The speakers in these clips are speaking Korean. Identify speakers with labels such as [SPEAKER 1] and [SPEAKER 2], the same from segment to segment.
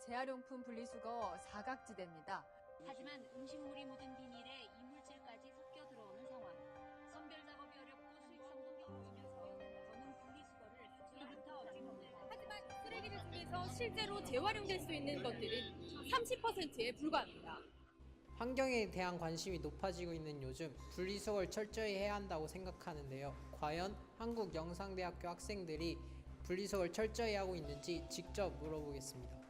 [SPEAKER 1] 재활용품 분리수거 사각지대입니다.
[SPEAKER 2] 하지만 음식물이 묻은 비닐에 이물질까지 섞여 들어오는 상황. 선별 작업이 어렵고 수익성도 떨어지면서 저는 분리수거를 처음부터 지금까지
[SPEAKER 3] 하지만 쓰레기들 중에서 실제로 재활용될 수 있는 것들은 30%에 불과합니다.
[SPEAKER 4] 환경에 대한 관심이 높아지고 있는 요즘 분리수거를 철저히 해야 한다고 생각하는데요. 과연 한국영상대학교 학생들이 분리수거를 철저히 하고 있는지 직접 물어보겠습니다.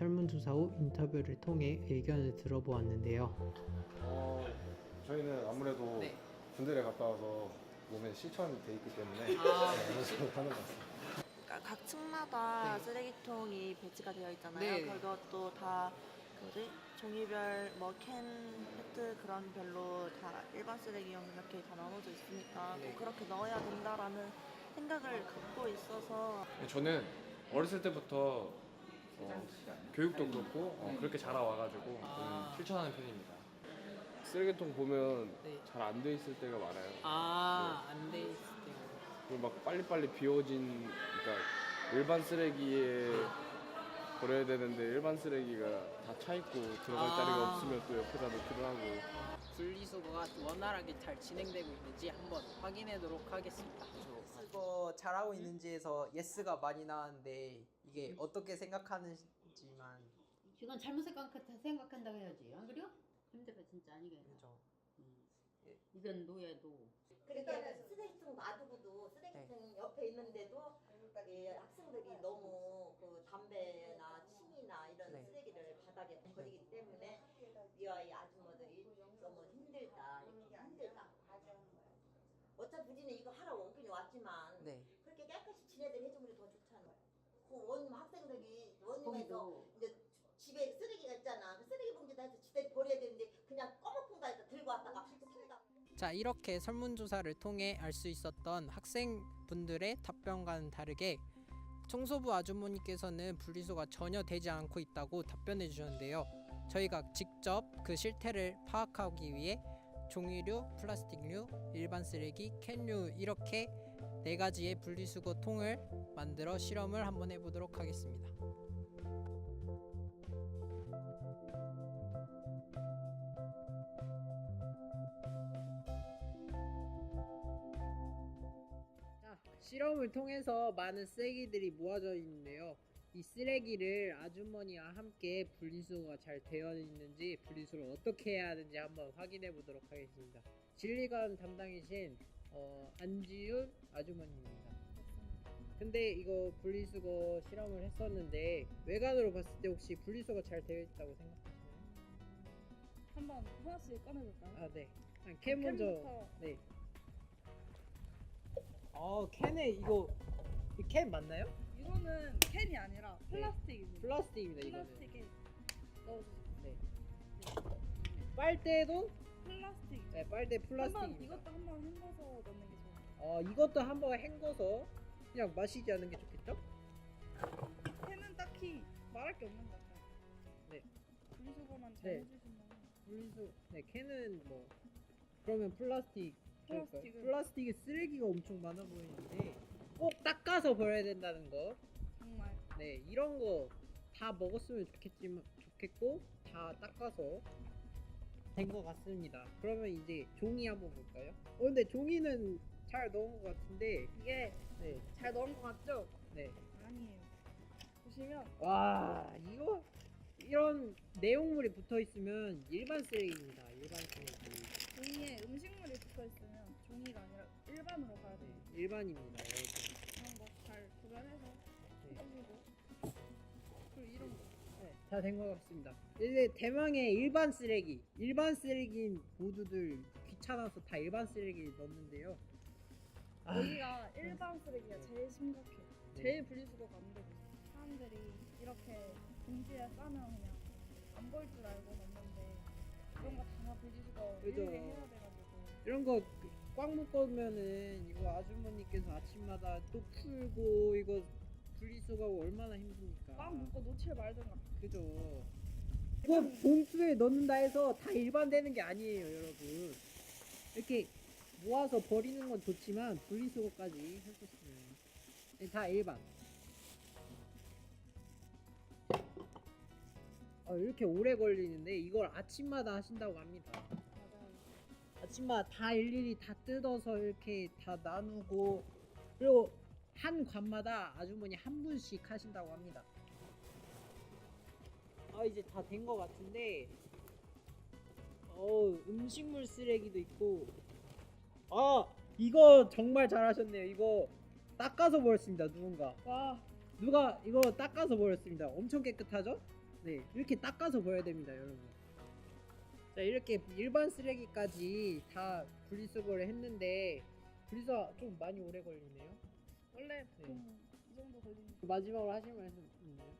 [SPEAKER 4] 설문조사 후 인터뷰를 통해 의견을 들어보았는데요.
[SPEAKER 5] 어, 저희는 아무래도
[SPEAKER 4] 네.
[SPEAKER 5] 군대를 갔다 와서 몸에 실천이 돼 있기 때문에
[SPEAKER 4] 아,
[SPEAKER 5] 네, 하는 것 같습니다.
[SPEAKER 6] 그러니까 각 층마다
[SPEAKER 4] 네.
[SPEAKER 6] 쓰레기통이 배치가 되어 있잖아요.
[SPEAKER 4] 네.
[SPEAKER 6] 그것도 다 뭐지 종이별 뭐 캔, 페트 그런 별로 다 일반 쓰레기용 이렇게 다 나눠져 있으니까
[SPEAKER 4] 네.
[SPEAKER 6] 꼭 그렇게 넣어야 된다라는 생각을 갖고 있어서
[SPEAKER 5] 저는 어렸을 때부터 어, 교육도 그렇고 어, 그렇게 자라와가지고
[SPEAKER 4] 아.
[SPEAKER 5] 저는 실천하는 편입니다. 쓰레기통 보면
[SPEAKER 4] 네.
[SPEAKER 5] 잘 안 돼 있을 때가 많아요.
[SPEAKER 4] 아, 안 돼 있을 때.
[SPEAKER 5] 그리고 막 빨리빨리 비워진 그러니까 일반 쓰레기에 버려야 되는데 일반 쓰레기가 다 차 있고 들어갈
[SPEAKER 4] 아.
[SPEAKER 5] 자리가 없으면 또 옆에다 놓기도 하고
[SPEAKER 4] 분리수거가 원활하게 잘 진행되고 있는지 한번 확인하도록 하겠습니다. 분리수거 잘하고 있는지에서 예스가 많이 나왔는데 이게 어떻게 생각하는지만
[SPEAKER 7] 이건 잘못 생각, 생각한다고 해야지. 안 그래요? 힘들어 진짜 아니게.
[SPEAKER 4] 그죠.
[SPEAKER 7] 음.
[SPEAKER 4] 예.
[SPEAKER 7] 이건 노예도.
[SPEAKER 8] 그러니까 쓰레기통 놔두고도 쓰레기통 옆에 있는데도 여기 학생들이 너무 그 담배나 침이나 이런
[SPEAKER 4] 네.
[SPEAKER 8] 쓰레기를 바닥에 버리기 때문에 이 아이 아주머들이 너무 힘들다 이렇게 힘들다. 어차피 우리는 이거 하러 원균이 왔지만
[SPEAKER 4] 네.
[SPEAKER 8] 그렇게 깨끗이 지네들 해주면 더 좋잖아. 그 원님 학생들이
[SPEAKER 7] 거기도.
[SPEAKER 8] 이제 집에 쓰레기가 있잖아. 그 쓰레기 봉지다 해서 지들 버려야 되는데 그냥 꺼먹고 다해서 들고 왔다가 쏟다.
[SPEAKER 4] 자 이렇게 설문조사를 통해 알 수 있었던 학생분들의 답변과는 다르게 청소부 아주머니께서는 분리수거가 전혀 되지 않고 있다고 답변해 주셨는데요. 저희가 직접 그 실태를 파악하기 위해 종이류, 플라스틱류, 일반 쓰레기, 캔류 이렇게 네 가지의 분리수거 통을 만들어 실험을 한번 해보도록 하겠습니다. 실험을 통해서 많은 쓰레기들이 모아져 있는데요. 이 쓰레기를 아주머니와 함께 분리수거가 잘 되어 있는지 분리수거를 어떻게 해야 하는지 한번 확인해 보도록 하겠습니다. 진리관 담당이신 어, 안지윤 아주머니입니다. 근데 이거 분리수거 실험을 했었는데 외관으로 봤을 때 혹시 분리수거 잘 되어 있다고 생각하시나요?
[SPEAKER 9] 한번 하나씩 꺼내볼까요?
[SPEAKER 4] 아 네. 아, 캔 먼저.
[SPEAKER 9] 캔부터.
[SPEAKER 4] 네. 어 캔에 이거 이 캔 맞나요?
[SPEAKER 9] 이거는 캔이 아니라 플라스틱입니다.
[SPEAKER 4] 플라스틱입니다 이거는.
[SPEAKER 9] 플라스틱에 넣어주세요.
[SPEAKER 4] 네. 빨대도
[SPEAKER 9] 플라스틱.
[SPEAKER 4] 네 빨대
[SPEAKER 9] 한번
[SPEAKER 4] 플라스틱입니다.
[SPEAKER 9] 이것도 한번 헹궈서 넣는 게 좋아요.
[SPEAKER 4] 어 이것도 한번 헹궈서 그냥 마시지 않는 게 좋겠죠?
[SPEAKER 9] 캔은 딱히 말할 게 없는 것 같아요.
[SPEAKER 4] 네.
[SPEAKER 9] 분리수거만 잘
[SPEAKER 4] 네.
[SPEAKER 9] 해주시면
[SPEAKER 4] 분리수 네 캔은 뭐 그러면 플라스틱?
[SPEAKER 9] 플라스틱은-
[SPEAKER 4] 플라스틱에 쓰레기가 엄청 많아 보이는데 꼭 닦아서 버려야 된다는 거.
[SPEAKER 9] 정말
[SPEAKER 4] 네 이런 거 다 먹었으면 좋겠지만 좋겠고 다 닦아서 된 것 같습니다. 그러면 이제 종이 한번 볼까요? 어 근데 종이는 잘 넣은 것 같은데
[SPEAKER 9] 이게
[SPEAKER 4] 네
[SPEAKER 9] 잘 넣은 것 같죠?
[SPEAKER 4] 네.
[SPEAKER 9] 아니에요. 보시면
[SPEAKER 4] 와 이거 이런 내용물이 붙어 있으면 일반 쓰레기입니다. 일반 쓰레기.
[SPEAKER 9] 종이에 음식물이 붙어 있으면 종이가 아니라 일반으로 가야 돼요.
[SPEAKER 4] 네, 일반입니다. 여러분.
[SPEAKER 9] 그런 거잘 구별해서
[SPEAKER 4] 네.
[SPEAKER 9] 하시고 그리고 이런 거.
[SPEAKER 4] 네, 다 된 것 같습니다. 이제 대망의 일반 쓰레기. 일반 쓰레기인 모두들 귀찮아서 다 일반 쓰레기 넣는데요. 아,
[SPEAKER 9] 여기가 일반 쓰레기가
[SPEAKER 4] 네.
[SPEAKER 9] 제일 심각해요.
[SPEAKER 4] 네.
[SPEAKER 9] 제일 분리수거가 안 되고. 사람들이 이렇게 봉지에 싸면 그냥 안 보일 줄 알고 넣는데 이런 거 다 분리수거
[SPEAKER 4] 그죠.
[SPEAKER 9] 일일이 해야 돼가지고
[SPEAKER 4] 이런 거 꽉 묶으면은 이거 아주머니께서 아침마다 또 풀고 이거 분리수거하고 얼마나 힘듭니까?
[SPEAKER 9] 꽉 묶고 놓칠 말든가.
[SPEAKER 4] 그죠. 이거 봉투에 넣는다 해서 다 일반되는 게 아니에요, 여러분. 이렇게 모아서 버리는 건 좋지만 분리수거까지 해줬으면 네, 다 일반. 어, 이렇게 오래 걸리는데 이걸 아침마다 하신다고 합니다. 아침마다 다 일일이 다 뜯어서 이렇게 다 나누고 그리고 한 관마다 아주머니 한 분씩 하신다고 합니다. 아 이제 다 된 것 같은데 어 음식물 쓰레기도 있고 아 이거 정말 잘하셨네요. 이거 닦아서 버렸습니다. 누군가
[SPEAKER 9] 와
[SPEAKER 4] 누가 이거 닦아서 버렸습니다. 엄청 깨끗하죠? 네 이렇게 닦아서 버려야 됩니다, 여러분. 자 이렇게 일반 쓰레기까지 다 분리수거를 했는데 분리수거 좀 많이 오래 걸리네요.
[SPEAKER 9] 원래 보통 이 정도 걸리는
[SPEAKER 4] 마지막으로 하실 말씀 있나요?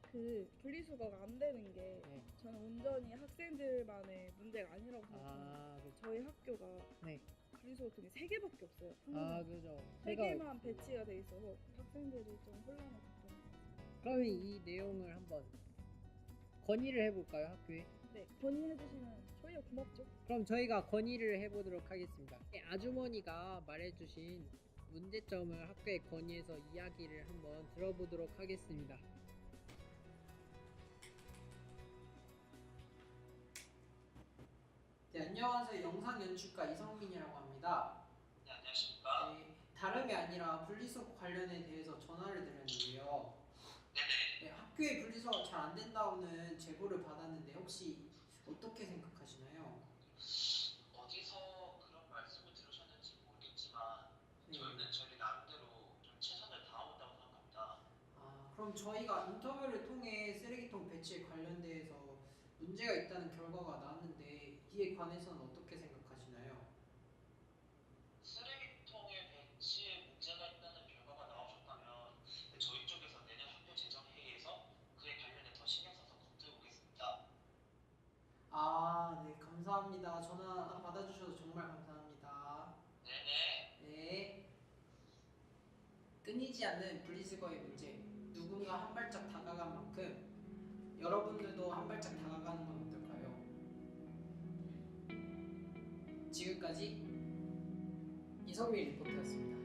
[SPEAKER 9] 그 분리수거가 안 되는 게
[SPEAKER 4] 네.
[SPEAKER 9] 저는 온전히 학생들만의 문제가 아니라고 생각합니다.
[SPEAKER 4] 아, 그렇죠.
[SPEAKER 9] 저희 학교가
[SPEAKER 4] 네.
[SPEAKER 9] 분리수거 통이 세 개밖에 없어요.
[SPEAKER 4] 아, 그죠.
[SPEAKER 9] 세
[SPEAKER 4] 제가
[SPEAKER 9] 개만 배치가 돼 있어서 학생들이 좀 혼란을 겪고
[SPEAKER 4] 그러면 이 내용을 한번 건의를 해볼까요, 학교에?
[SPEAKER 9] 네 건의해 주시면 저희가 고맙죠.
[SPEAKER 4] 그럼 저희가 건의를 해보도록 하겠습니다. 네, 아주머니가 말해주신 문제점을 학교에 건의해서 이야기를 한번 들어보도록 하겠습니다. 네, 안녕하세요. 영상 연출가 이성민이라고 합니다.
[SPEAKER 10] 네, 안녕하십니까.
[SPEAKER 4] 네, 다름이 아니라 분리수거 관련에 대해서 전화를 드렸는데요. 네, 학교에 분리수거가 잘안 된다고는 제보를 받았는데 혹시 어떻게 생각하시나요?
[SPEAKER 10] 어디서 그런 말씀을 들으셨는지 모르겠지만
[SPEAKER 4] 네.
[SPEAKER 10] 저희는 저희 나름대로 좀 최선을 다하고 있다고 생각합니다.
[SPEAKER 4] 아, 그럼 저희가 인터뷰를 통해 쓰레기통 배치에 관련돼서 문제가 있다는 결과가 나왔는데 이에 관해서는 어떻게 생각하시나요?
[SPEAKER 10] 쓰레기통의 배치에 문제가 있다는 결과가 나오셨다면 저희 쪽에서 내년 학교 재정 회의에서 그에 관련해 더 신경 써서 검토해 보겠습니다.
[SPEAKER 4] 아, 네, 감사합니다. 전화 받아주셔서 정말 감사합니다.
[SPEAKER 10] 네네.
[SPEAKER 4] 네. 끊이지 않는 분리수거의 문제. 누군가 한 발짝 다가간 만큼 여러분들도 한 발짝 다가가는 건 어떨까요? 지금까지 이성민 리포터였습니다.